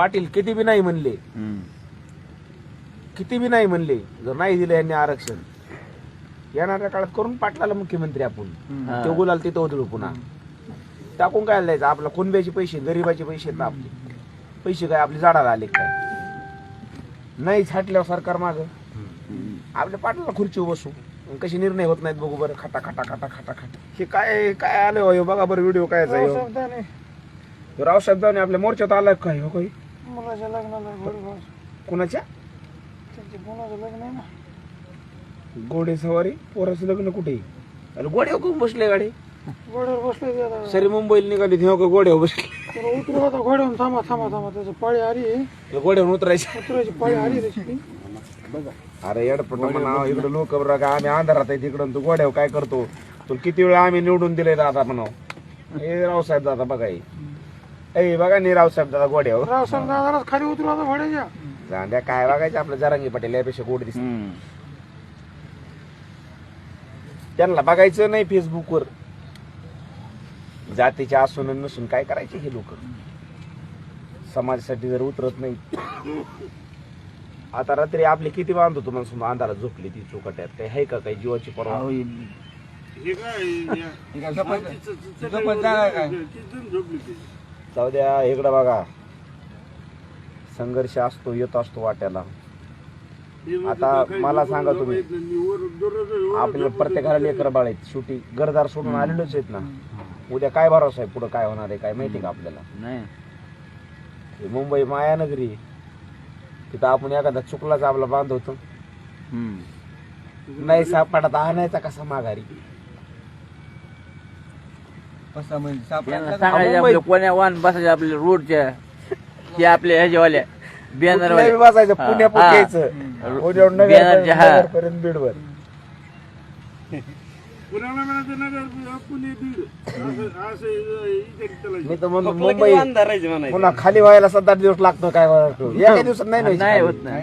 पाटील किती बी नाही म्हणले. किती बी नाही म्हणले. जर नाही दिलं यांनी आरक्षण येणाऱ्या काळात करून पाटलाला मुख्यमंत्री आपण. हा. तो गुलाल तिथं उधळू पुन्हा. टाकून काय द्यायचं? आपला कुणब्याचे पैसे गरीबाचे पैसे ना आपले. पैसे काय आपले झाडाला आले काय? नाही छाटल्यावर सरकार माग. आपल्या पाटलाला खुर्ची बसू. कशी निर्णय होत नाहीत बघू बरं. खटा खटा खटा खटा खटा. हे काय काय आलं हो, हे बघा बरं व्हिडिओ काय रावसाहेब जाऊन आपल्या मोर्चात आलाय काय हो काही? मुलाच्या लग्नाला घोडे कुणाच्या? त्यांच्या मुलाचं लग्न आहे ना. घोडे सवारी पोराचं लग्न कुठे? अरे गोड्यावर कोण बसले गाडी? घोड्यावर बसले ते आता. सरी मुंबईला निघाली तेव्हा का गोड्यावर बसले? त्याला उतरू आता घोड्यावर थांबा थांबा थांबा. त्याचं पाळी आली गोड्यावर उतरायचे. उतरायची पाळी आली त्याची. अरे एडपट म्हणा इकडे लोक बरं का आम्ही अंधारात आहे तिकडं. तू गोड्यावर काय करतो? तू किती वेळा आम्ही निवडून दिले दादा म्हणाव? हे रावसाहेब दादा बघा हे. ए बघा नाही रावसाहेब दादा गोड्यावर रावसाहेब दादालाच खाली उतरू आता घोड्याच्या जांद्या काय बघायचं आपलं जरांगी पटेल यापेक्षा गोड दिसत. त्यांना बघायचं नाही फेसबुकवर. जातीचे असून आणि नसून काय करायचे हे लोक? समाजासाठी जर उतरत नाही. आता रात्री आपले किती बांधतो तुम्हाला समजा अंधारात झोपली ती चोकट्यात? काही आहे का काही जीवाची परवा? जाऊ द्या इकडं बघा. संघर्ष असतो येत असतो वाट्याला. आता मला सांगा तुम्ही आपल्याला प्रत्येकाला लेकर बाळ आहेत शेवटी घरदार सोडून आलेलोच आहेत ना. उद्या काय भरोसा आहे पुढे काय होणार आहे काय माहिती का आपल्याला? नाही. हे मुंबई मायानगरी आहे. तिथं आपण एखादा चुकलाच आपला बांधवतो. नाही सापडत आणायचा कसा माघारी? त्यांना सांगायचं आपलं कोण्या वाहन बसायचे आपल्या रोडच्या हे आपल्या ह्याच्यावाल्या बॅनर कुठल्याही बसायचं पुण्या पुण्याचं बॅनरच्या, हा. बीडवर पुण्याला म्हणायचं नगर पुणे बीड असं असं इथे मी तर म्हणतो मुंबई पुन्हा खाली व्हायला सात आठ दिवस लागतो काय एका दिवसात नाही नाही व्हायची होत खाली. नाही.